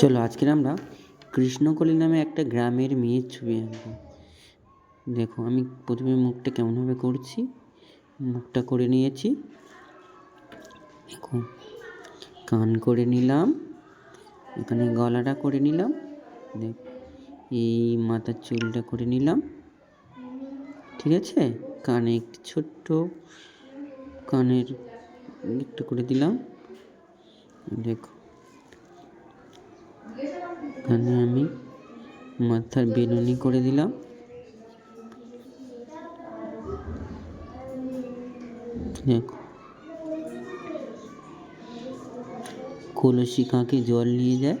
চলো, আজকের আমরা কৃষ্ণকলি নামে একটা গ্রামের মেয়ের ছবি আঁকবো। দেখো, আমি প্রথমে মুখটা কেমনভাবে করছি? মুখটা করে নিয়েছি। দেখো, কান করে নিলাম, এখানে গলাটা করে নিলাম, দেখ, এই মাথার চুলটা করে নিলাম, ঠিক আছে? কানে একটু ছোট্ট কানের একটু করে দিলাম, দেখো এখানে আমি মাথার বেলুনি করে দিলাম। দেখো। কলসি কাকে জল নিয়ে যায়?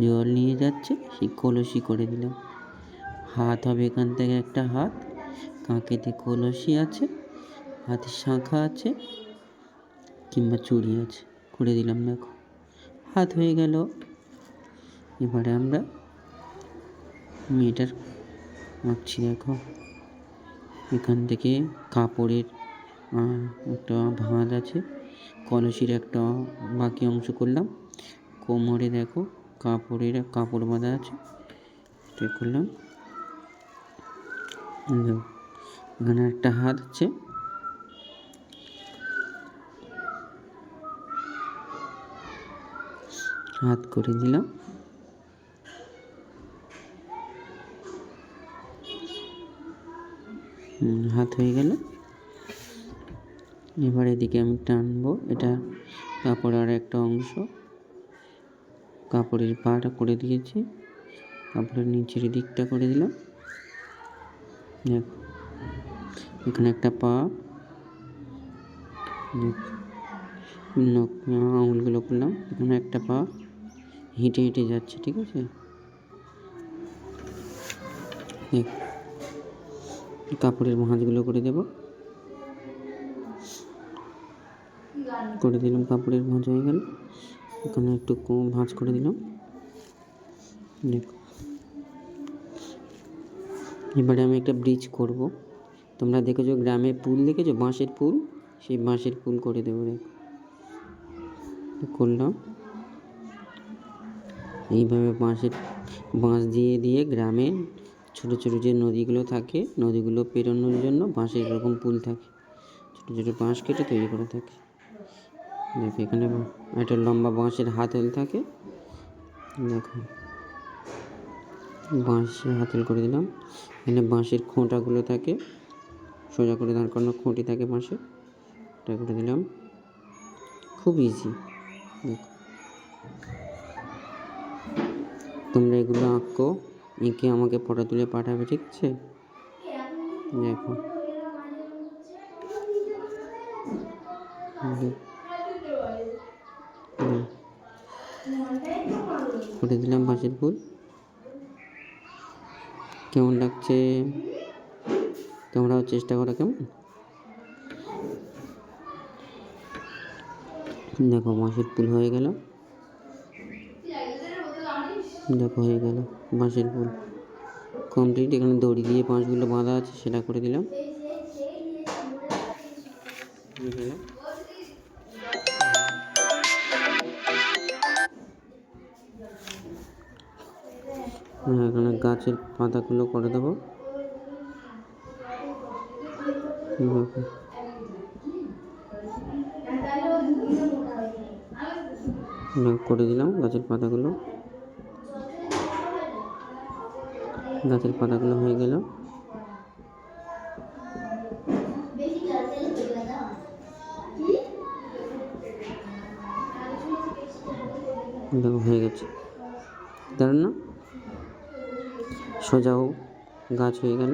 জল নিয়ে যাচ্ছে, সেই কলসি করে দিলাম। হাত হবে এখান থেকে একটা হাত। কাঁকেতে কলসি আছে, হাতে শাঁখা আছে, কিংবা চুড়ি আছে। করে দিলাম, দেখো। হাত হয়ে গেল। এবারে আমরা মেয়েটার আঁকছি দেখো। এখান থেকে কাপড়ের একটা ভাঁজ আছে। কলসির একটা বাকি অংশ করলাম। কোমরে দেখো, কাপড়ের কাপড় বাঁধা আছে। করলাম। এখানে একটা হাত আছে। হাত করে দিলাম। হাত হয়ে গেল। এবার এদিকে আমি টানবো। এটা কাপড় আর একটা অংশ। কাপড়ের পাটা করে দিয়েছি। কাপড়ের নিচের দিকটা করে দিলাম। এখানে একটা পা। আঙুলগুলো করলাম এখানে একটা পা। হেঁটে হেঁটে যাচ্ছে, ঠিক আছে? কাপড়ের ভাঁজগুলো করে দেব। করে দিলাম, কাপড়ের ভাঁজ হয়ে গেল। এখানে একটু ভাঁজ করে দিলাম। দেখো। এবারে আমি একটা ব্রিজ করব। তোমরা দেখেছ গ্রামে পুল দেখেছ? বাঁশের পুল? সেই বাঁশের পুল করে দেবো, দেখো। করলাম। এইভাবে বাঁশের বাঁশ দিয়ে দিয়ে গ্রামে ছোটো ছোটো যে নদীগুলো থাকে, নদীগুলো পেরোনোর জন্য বাঁশের এরকম পুল থাকে। ছোটো ছোটো বাঁশ কেটে তৈরি করা থাকে। দেখো এখানে একটা লম্বা বাঁশের হাতল থাকে। দেখো। বাঁশের হাতল করে দিলাম। এখানে বাঁশের খোঁটাগুলো থাকে। সোজা করে দাঁড় করানো খুঁটি থাকে বাঁশের। এটা করে দিলাম। খুব ইজি দেখো। তোমরা এগুলো আঁকো, এঁকে আমাকে ফটো তুলে পাঠাবে, ঠিক আছে? দেখো। করে দিলাম বাঁশের ফুল। কেমন লাগছে? তোমরাও চেষ্টা করো, কেমন? দেখো বাঁশের ফুল হয়ে গেল। দেখো হয়ে গেল বাঁশের ফুল। কমপ্লিট এখানে দড়ি দিয়ে বাঁশগুলো বাঁধা আছে সেটা করে দিলাম। হ্যাঁ, এখানে গাছের পাতাগুলো করে দেবো। দেখো, করে দিলাম গাছের পাতাগুলো। গাছের পাতাগুলো হয়ে গেল। হয়ে গেছে। দাঁড়ান না। সোজা হোক, গাছ হয়ে গেল।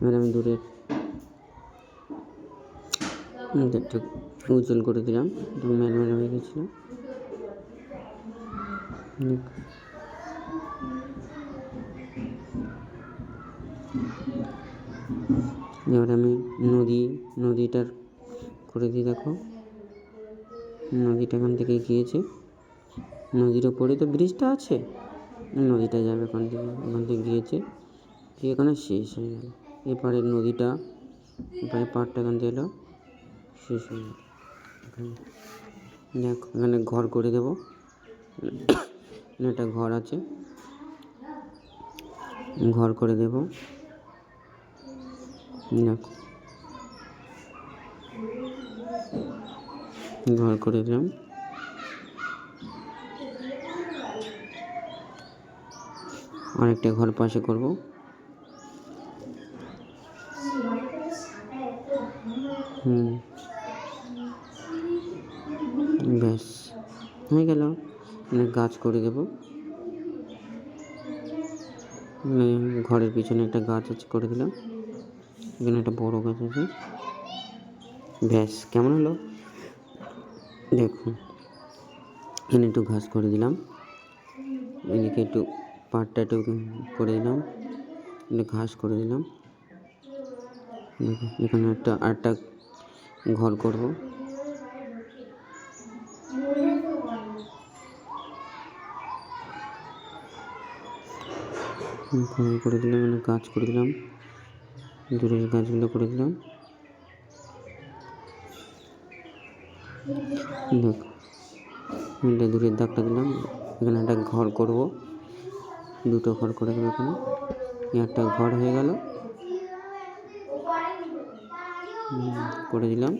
এবার আমি দূরের একটু উজ্জ্বল করে দিলাম। ম্যালম্যাল হয়ে গেছিল। নদীটার করে দিয়ে দেখো। নদীটা এখান থেকে গিয়েছে। নদীর ওপরে তো ব্রিজটা আছে। নদীটা যাবে ওখান থেকে ওখান থেকে গিয়েছে। গিয়ে এখানে শেষ হয়ে গেল। এপারের নদীটা, এপারে পাড়টা এখান থেকে এলো। শেষ হয়ে গেল। দেখ, এখানে ঘর করে দেবো। একটা ঘর আছে। ঘর করে দেবো। দেখো ঘর করে দিলাম। আরেকটা ঘর পাশে করব। হুম। ব্যাস, হয়ে গেল। গাছ করে দেবো। ঘরের পিছনে একটা গাছ আছে করে দিলাম। এখানে একটা বড় গাছ আছে। ব্যাস, কেমন হলো? দেখুন, এখানে একটু ঘাস করে দিলাম। এদিকে একটু পাটটা একটু করে দিলাম ঘাস করে দিলাম। দেখুন, এখানে একটা আরেকটা ঘর করব। ঘর করে দিলাম এখানে গাছ করে দিলাম। দূরের গাছগুলো করে দিলাম। দেখ এটা দূরের দাগটা দিলাম। এখানে একটা ঘর করব। দুটো ঘর করে দেবো এখানে। একটা ঘর হয়ে গেল। করে দিলাম।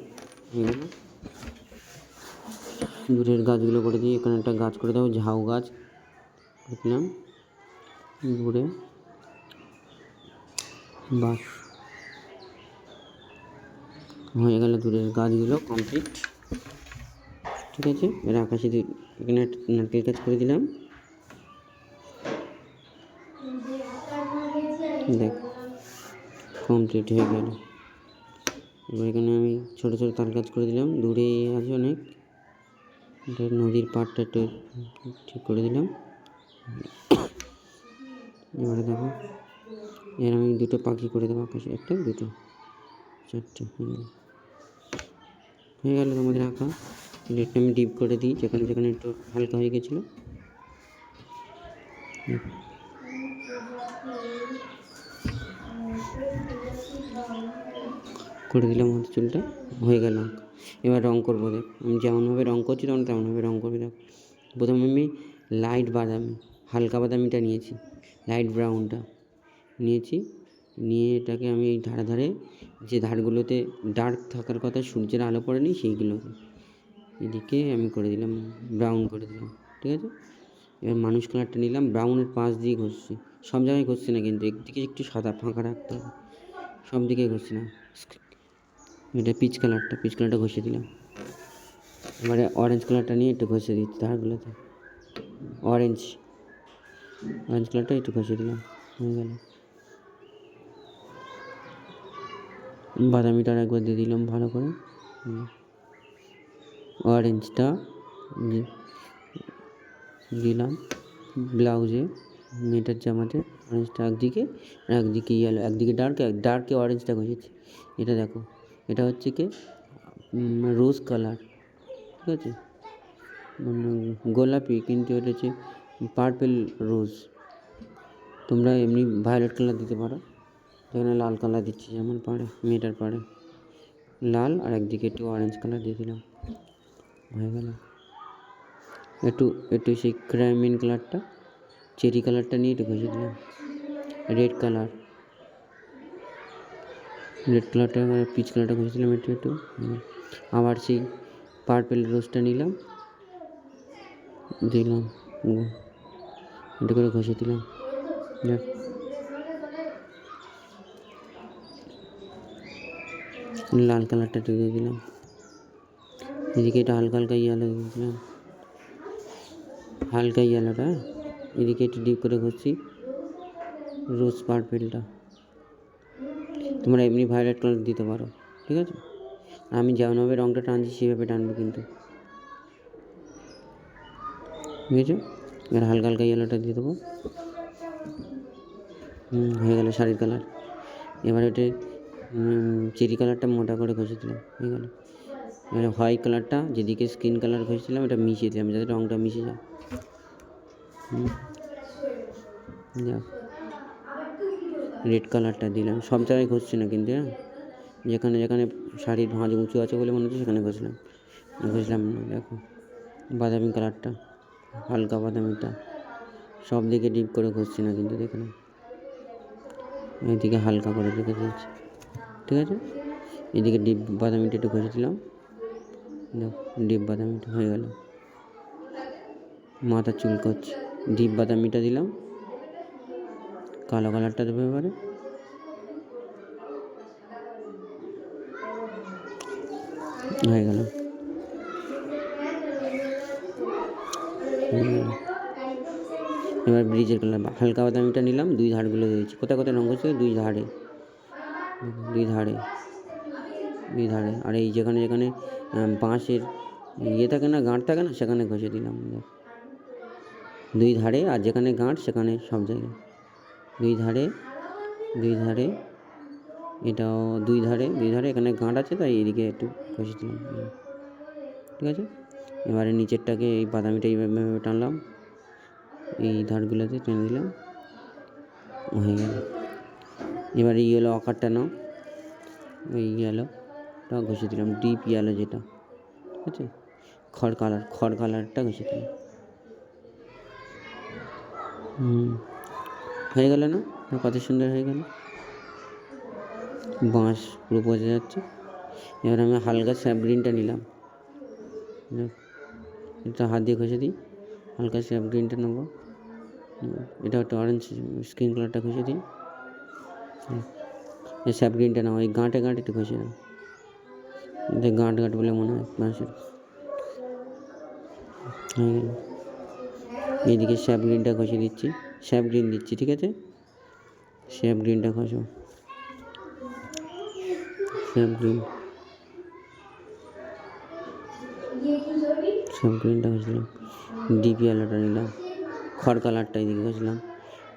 হয়ে গেল দূরের গাছগুলো করে দিই এখানে একটা গাছ করে দেবো, ঝাউ গাছ। দিলাম। দূরে বাস হয়ে গেল দূরের গাছগুলো কমপ্লিট ঠিক আছে এবার আকাশে এখানে নারকেল গাছ করে দিলাম। দেখ কমপ্লিট হয়ে গেল। এবার এখানে আমি ছোটো ছোটো তাল গাছ করে দিলাম। দূরে আছে অনেক। নদীর পাড়টা একটু ঠিক করে দিলাম। এবারে দেখো এর আমি দুটো পাখি করে দেবো আকাশে। একটা, দুটো, চারটে, হয়ে হয়ে গেল তোমাদের আঁকা। প্লেটটা আমি ডিপ করে দিই, যেখানে যেখানে একটু হালকা হয়ে গেছিল। করে দিলাম হাতে চুলটা, হয়ে গেল। এবার রং করব, দেখ। আমি যেমনভাবে রং করছি তখন তেমনভাবে রং করবি, দেখ। প্রথমে আমি লাইট বাদামি, হালকা বাদামিটা নিয়েছি লাইট ব্রাউনটা নিয়েছি। নিয়ে এটাকে আমি এই ধারে ধারে যে ধারগুলোতে ডার্ক থাকার কথা সূর্যের আলো পড়েনি সেইগুলোকে এদিকে আমি করে দিলাম ব্রাউন করে দিলাম, ঠিক আছে? এবার মানুষ কালারটা নিলাম ব্রাউনের পাশ দিয়ে ঘষছি। সব জায়গায় ঘষছি না কিন্তু, একদিকে একটু সাদা ফাঁকা রাখতে হবে। সব দিকে ঘষছি না। এটা পিচ কালারটা পিচ কালারটা ঘষে দিলাম। এবারে অরেঞ্জ কালারটা নিয়ে একটু ঘষে দিচ্ছি ধারগুলোতে। অরেঞ্জ অরেঞ্জ কালারটা একটু ঘষে দিলাম, হয়ে গেল। বাদামিটা আর একবার দিয়ে দিলাম ভালো করে। হুম। অরেঞ্জটা দি- দিলাম ব্লাউজে মেয়েটার জামাতে অরেঞ্জটা একদিকে আর একদিকে ইয়েলো একদিকে ডার্ক ডার্কে অরেঞ্জটা ঘষেছি এটা দেখো, এটা হচ্ছে কি রোজ কালার ঠিক আছে? মানে গোলাপি, কিন্তু এটা হচ্ছে পার্পেল রোজ তোমরা এমনি ভায়োলেট কালার দিতে পারো এখানে লাল কালার দিচ্ছি, যেমন পারে, মেয়েটার পারে। লাল আর একদিকে একটু অরেঞ্জ কালার দিয়ে দিলাম। হয়ে গেল। একটু একটু সেই ক্রাইমিন কালারটা চেরি কালারটা নিয়ে একটু ঘষে দিলাম রেড কালার রেড কালারটা পিচ কালারটা ঘষে দিলাম একটু একটু। আবার সেই পার্পেল রোজটা নিলাম। দিলাম। এটা করে ঘষে দিলাম। দেখ। লাল কালারটা একটু দিয়ে দিলাম। এদিকে এটা হালকা হালকা ইয়েলো হালকা ইয়েলোটা এদিকে একটু ডিপ করে ঘষছি রোজ পার্পেলটা তোমরা এমনি ভায়োলেট কালার দিতে পারো, ঠিক আছে? আমি যেমনভাবে রঙটা টানছি, সেভাবে টানবো কিন্তু। বুঝেছ এবার হালকা হালকা ইয়েলোটা দিয়ে দেবো। হয়ে গেল শাড়ির কালার এবার ওটা চেরি কালারটা মোটা করে ঘষে দিলাম, হয়ে গেল। এবার হোয়াইট কালারটা যেদিকে স্কিন কালার ঘষেছিলাম এটা মিশিয়ে দিলাম, যাতে রঙটা মিশে যায়। রেড কালারটা দিলাম। সব জায়গায় ঘষছি না কিন্তু হ্যাঁ? যেখানে যেখানে শাড়ির ভাঁজ উঁচু আছে বলে মনে হচ্ছে, সেখানে ঘষলাম। ঘষলাম না, দেখো। বাদামি কালারটা হালকা বাদামিটা। সব দিকে ডিপ করে ঘষছি না কিন্তু, দেখে না এদিকে হালকা করে রেখে দিয়েছি। ঠিক আছে? এদিকে ডিপ বাদামিটা একটু ঘষে ডিপ বাদামিটা হয়ে গেল। মাথা চুল করছে ডিপ বাদামিটা দিলাম। কালো কালারটা দেবো এবারে। হয়ে গেল। এবার ব্রিজের কালার হালকা বাদামিটা নিলাম, দুই ধারগুলো দিয়েছি কোথায় কোথায় রঙ করছে? দুই ধারে। দুই ধারে। দুই ধারে। আর এই যেখানে যেখানে বাঁশের ইয়ে থাকে না, গাঁট থাকে না, সেখানে ঘষে দিলাম। দুই ধারে, আর যেখানে গাঁট, সেখানে সব জায়গায়। দুই ধারে দুই ধারে, এটাও দুই ধারে দুই ধারে এখানে গাঁট আছে, তাই এদিকে একটু ঘষে দিলাম। ঠিক আছে? এবারে নিচেরটাকে এই বাদামিটা এইভাবে টানলাম। এই ধারগুলোতে টেনে দিলাম। হয়ে গেল। এবারে ইয়েলো আকারটা নাও। ওই ইয়েলোটা ঘষে দিলাম ডিপ ইয়েলো যেটা ঠিক আছে? খড় কালার খড় কালারটা ঘষে দিলাম। হুম হয়ে গেল না? কত সুন্দর হয়ে গেল? বাঁশ পুরো বোঝা যাচ্ছে। এবার আমি হালকা স্যাপ গ্রিনটা নিলাম। এটা হাত দিয়ে ঘষে দিই। হালকা স্যাপ গ্রিনটা নেব। এটা একটা অরেঞ্জ স্কিন কালারটা ঘষে দিই। হুম, এই স্যাপ গ্রিনটা নাও এই গাঁটে গাঁটে একটু ঘষে দাও গাঁট গাঁট বলে মনে হয় বাঁশের হয়ে গেল। স্যাপ গ্রিনটা ঘষে দিচ্ছি। স্যাপ গ্রিন দিচ্ছি, ঠিক আছে? স্যাপ গ্রিনটা ঘষো। স্যাপ গ্রিন স্যাপ গ্রিনটা ঘষলাম। ডিপ ইয়েলোটা নিলাম। খড় কালারটা এদিকে ঘষলাম।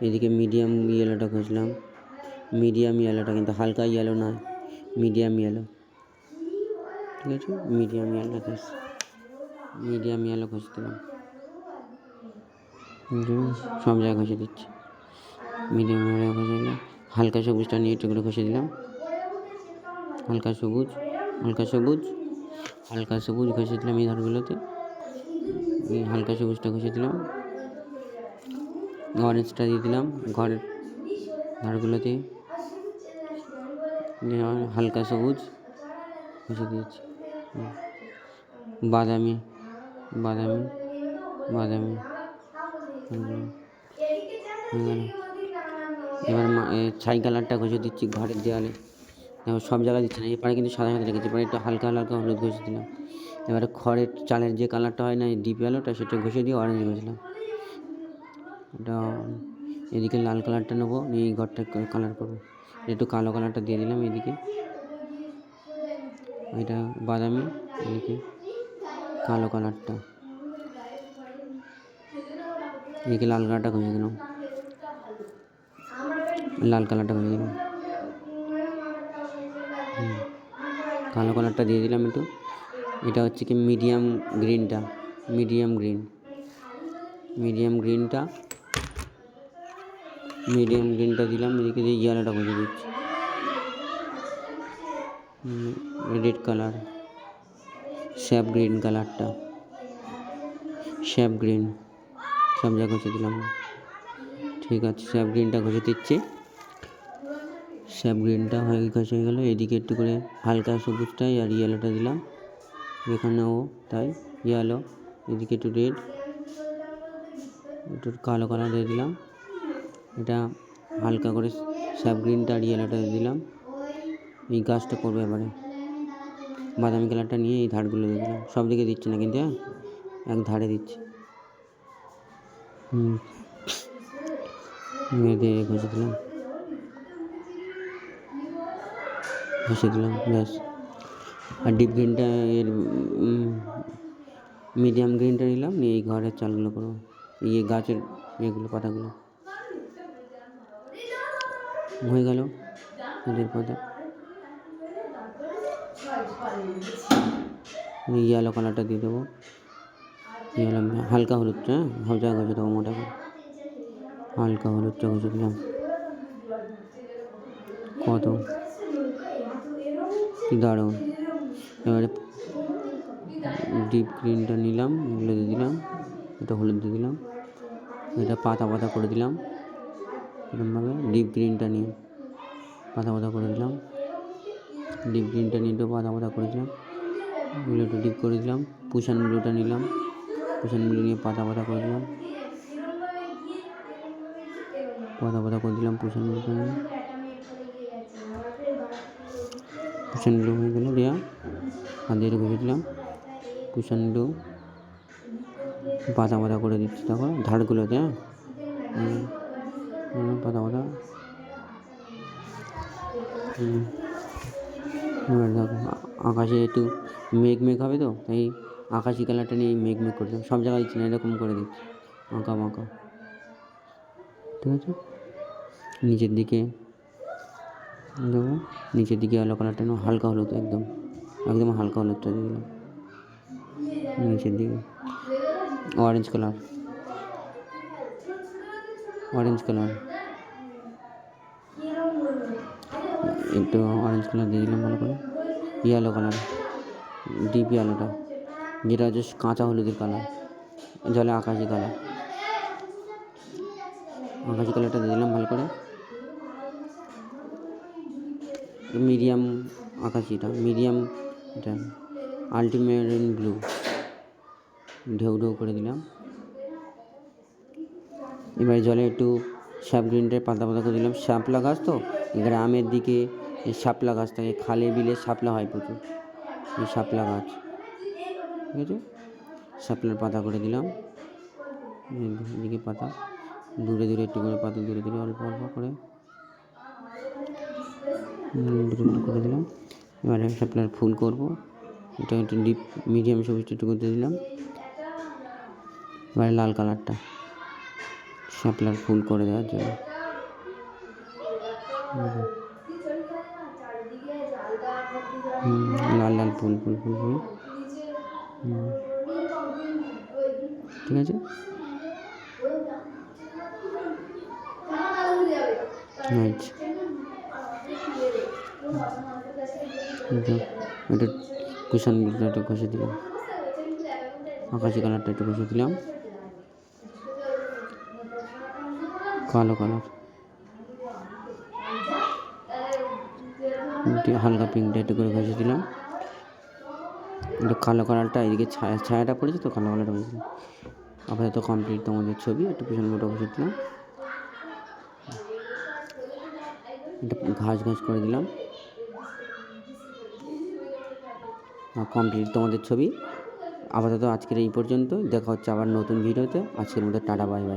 এদিকে মিডিয়াম ইয়েলোটা ঘষলাম। মিডিয়াম ইয়েলোটা কিন্তু হালকা ইয়েলো নয়, মিডিয়াম ইয়েলো। ঠিক আছে মিডিয়াম ইয়েলো ঘষ, মিডিয়াম ইয়েলো ঘষে দিলাম। সব জায়গায় ঘষে দিচ্ছি। মিডিয়াম ইয়েলো ঘষে দিলাম। হালকা সবুজটা নিয়ে একটু করে ঘষে দিলাম। হালকা সবুজ হালকা সবুজ হালকা সবুজ ঘষে দিলাম এই ধারগুলোতে এই হালকা সবুজটা ঘষে দিলাম। অরেঞ্জটা দিয়ে দিলাম ঘরের ধারগুলোতে হালকা সবুজ ঘষে দিয়েছি। বাদামি বাদামি বাদামি। এবার ছাই কালারটা ঘষে দিচ্ছি ঘরের দেওয়ালে এবার সব জায়গায় দিচ্ছি না এবারে কিন্তু সাদা সাদা রেখেছি এবারে একটু হালকা হালকা হলুদ ঘষে দিলাম। এবারে খড়ের চালের যে কালারটা হয় না ডিপ আলোটা সেটা ঘষে দিয়ে অরেঞ্জ ঘষলাম। এটা এদিকে লাল কালারটা নেব, নিয়ে এই ঘরটা কালার করব। একটু কালো কালারটা দিয়ে দিলাম এদিকে। এটা বাদামি, এদিকে কালো কালারটা। এদিকে লাল কালারটা ঘষে দিলাম লাল কালারটা ঘষে দিলাম কালো কালারটা দিয়ে দিলাম একটু। এটা হচ্ছে কি মিডিয়াম গ্রিনটা, মিডিয়াম গ্রিন। মিডিয়াম গ্রিনটা মিডিয়াম গ্রিনটা দিলাম, এদিকে দিয়ে ইয়েলোটা ঘষে দিচ্ছি। রেড কালার স্যাপ গ্রিন কালারটা স্যাপ গ্রিন সব জায়গায় ঘষে দিলাম। ঠিক আছে স্যাপ গ্রিনটা ঘষে দিচ্ছি। স্যাপ গ্রিনটা হয়ে ঘষে হয়ে গেলো। এদিকে একটু করে হালকা সবুজটাই আর ইয়েলোটা দিলাম। এখানেও তাই ইয়েলো এদিকে একটু রেড একটু কালো কালার দিয়ে দিলাম। এটা হালকা করে স্যাপ গ্রিনটা আর ইয়েলোটা দিলাম। এই গাছটা করব এবারে। বাদামি কালারটা নিয়ে এই ধারগুলো দিয়ে দিলাম। সব দিকে দিচ্ছি না কিন্তু হ্যাঁ? এক ধারে দিচ্ছি। হুম। দিয়ে ঘষে দিলাম। ঘষে দিলাম, ব্যাস। আর ডিপ গ্রিনটা এর মিডিয়াম গ্রিনটা নিলাম, নিয়ে এই ঘরের চালগুলো করব। এই গাছের এগুলো, পাতাগুলো। হয়ে গেল। এদের পাতা ইয়েলো কালারটা দিয়ে দেবো। ইয়েলো হালকা হলুদটা হালকা ঘষে দেবো মোটা করে হালকা হলুদটা ঘষে দিলাম কত? দারুণ। এবারে ডিপ গ্রিনটা নিলাম, এগুলো দিয়ে দিলাম। এটা হলুদ দিয়ে দিলাম। এটা পাতা পাতা করে দিলাম। এরকমভাবে ডিপ গ্রিনটা নিয়ে পাতা পাতা করে দিলাম। ডিপ গ্রিনটা নিয়ে পাতা পাতা করে দিলাম। একটু ডিপ করে দিলাম, পুষান ব্লুটা নিলাম। পুষান ব্লু নিয়ে পাতা পাতা করে দিলাম। পাতা পাতা করে দিলাম পুষান ব্লুটা নিয়ে। পুষান ব্লু হয়ে গেলো দেওয়া হাত দিয়ে ঘুরে দিলাম। পুষান ব্লু পাতা পাতা করে দিচ্ছি, দেখো, ধারগুলোতে হ্যাঁ? পাতা পাতা হুম। এবার দেখো, আকাশে একটু মেঘ মেঘ হবে তো, তাই আকাশি কালারটা নিয়ে মেঘ মেঘ করে দিলাম সব জায়গায় দিচ্ছি না এরকম করে দিচ্ছি। আঁকা মাঁকা ঠিক আছে? নিচের দিকে দেবো। নিচের দিকে আলো কালারটা নেব, হালকা হলুদ একদম। একদম হালকা হলুদটা দিয়ে দিলাম। নিচের দিকে। অরেঞ্জ কালার অরেঞ্জ কালার একটু অরেঞ্জ কালার দিয়ে দিলাম ভালো করে। ইয়েলো কালার ডিপ ইয়েলোটা যেটা হচ্ছে কাঁচা হলুদের কালার জলে আকাশি কালার আকাশি কালারটা দিয়ে দিলাম ভালো করে। মিডিয়াম আকাশিটা মিডিয়াম এটা আলটিমেট ব্লু ঢেউ ঢেউ করে দিলাম। এবার জলে একটু শ্যাপ গ্রিনটায় পাতা পাতা করে দিলাম। শাপলা গাছ তো? গ্রামের দিকে শাপলা গাছ থাকে, খালে বিলে শাপলা হয় প্রচুর। এই শাপলা গাছ। ঠিক আছে? শাপলার পাতা করে দিলাম। এদিকে পাতা। দূরে দূরে একটু করে পাতা, দূরে দূরে অল্প অল্প করে। করে দিলাম। এবারে শাপলার ফুল করব। এটা একটু ডিপ, মিডিয়াম সবুজটা একটু করতে দিলাম। এবারে লাল কালারটা। শাপলার ফুল করে দেওয়ার জন্য। লাল লাল ফুল ফুল ফুল ফুল। ঠিক আছে? আচ্ছা। এটা কুশন একটু ঘষে দিলাম। আকাশি কালারটা একটু ঘষে দিলাম। কালো কালার। হালকা পিঙ্কটা একটু করে ঘষে দিলাম এটা কালো কালারটা, এদিকে ছায়া, ছায়াটা পড়েছে তো, কালো কালারটা ঘষে আপাতত কমপ্লিট তোমাদের ছবি, একটু পিছন মোটা ঘষে দিলাম। এটা ঘাস ঘাস করে দিলাম। কমপ্লিট তোমাদের ছবি। আপাতত আজকের এই পর্যন্ত দেখা হচ্ছে আবার নতুন ভিডিওতে। আজকের মধ্যে টাটা বাই বাই